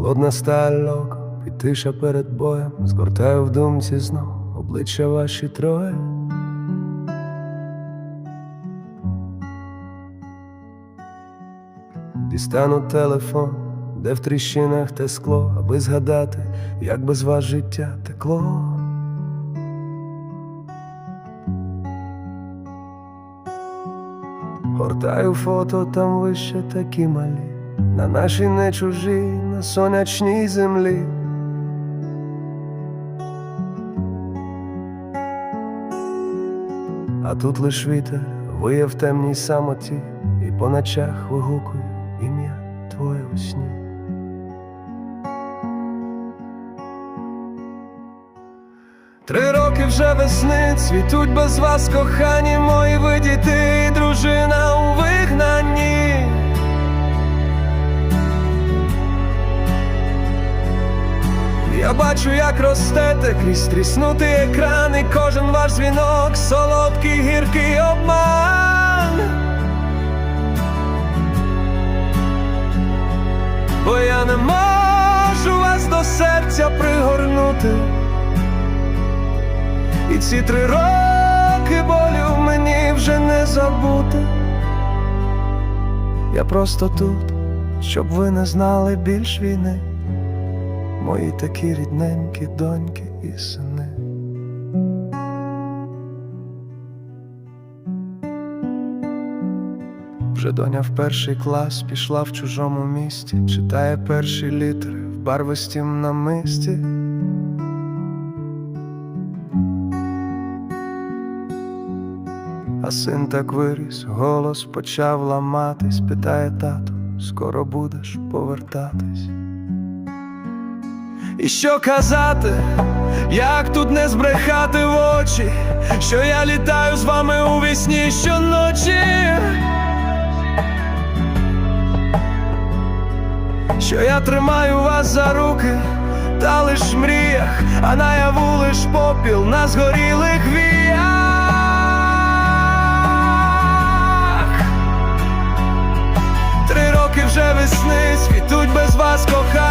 холодна сталь око, і тиша перед боєм, згортаю в думці знов обличчя ваші троє. Дістану телефон, де в тріщинах те скло, аби згадати, як без вас життя текло. Гортаю фото, там ви ще такі малі, на нашій не чужій, на сонячній землі. А тут лиш вітер виє в темній самоті, і по ночах вигукує ім'я твоє у сні. Три роки вже весни цвітуть без вас, кохані мої ви діти, дружина бачу, як ростете крізь тріснутий екран, і кожен ваш дзвінок, солодкий гіркий обман. Бо я не можу вас до серця пригорнути. І ці три роки болю мені вже не забути. Я просто тут, щоб ви не знали більш війни, мої такі рідненькі доньки і сини. Вже доня в перший клас пішла в чужому місті, читає перші літери в барвистім намисті. А син так виріс, голос почав ламатись, питає тату, скоро будеш повертатись. І що казати, як тут не збрехати в очі, що я літаю з вами у вісні щоночі, що я тримаю вас за руки, та лиш мріях, а наяву лиш попіл на згорілих віях. Три роки вже весни, світуть без вас, кохані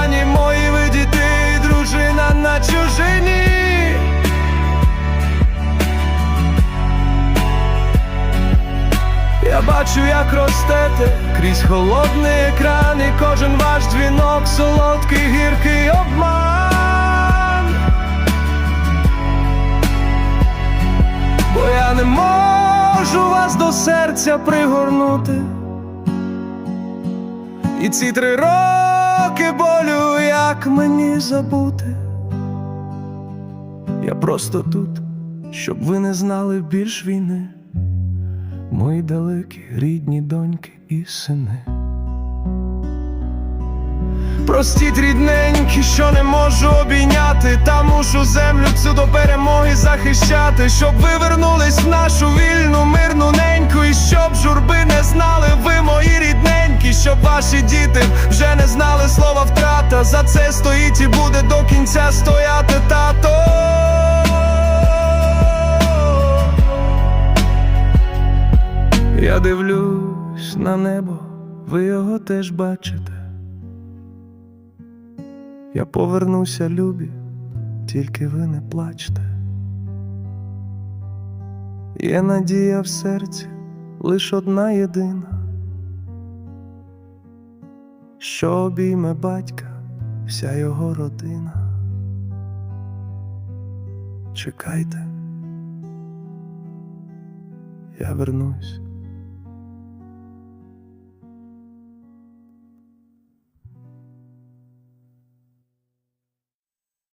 бачу, як ростете крізь холодний екран, і кожен ваш дзвінок, солодкий гіркий обман. Бо я не можу вас до серця пригорнути. І ці три роки болю, як мені забути. Я просто тут, щоб ви не знали більш війни, мої далекі рідні доньки і сини. Простіть рідненькі, що не можу обійняти, та мушу землю цю до перемоги захищати, щоб ви вернулись в нашу вільну, мирну неньку, і щоб журби не знали ви мої рідненькі, щоб ваші діти вже не знали слова втрата. За це стоїть і буде до кінця стояти тато. Дивлюсь на небо, ви його теж бачите. Я повернуся, любі, тільки ви не плачте. Є надія в серці лиш одна єдина, що обійме батька вся його родина. Чекайте, я вернусь.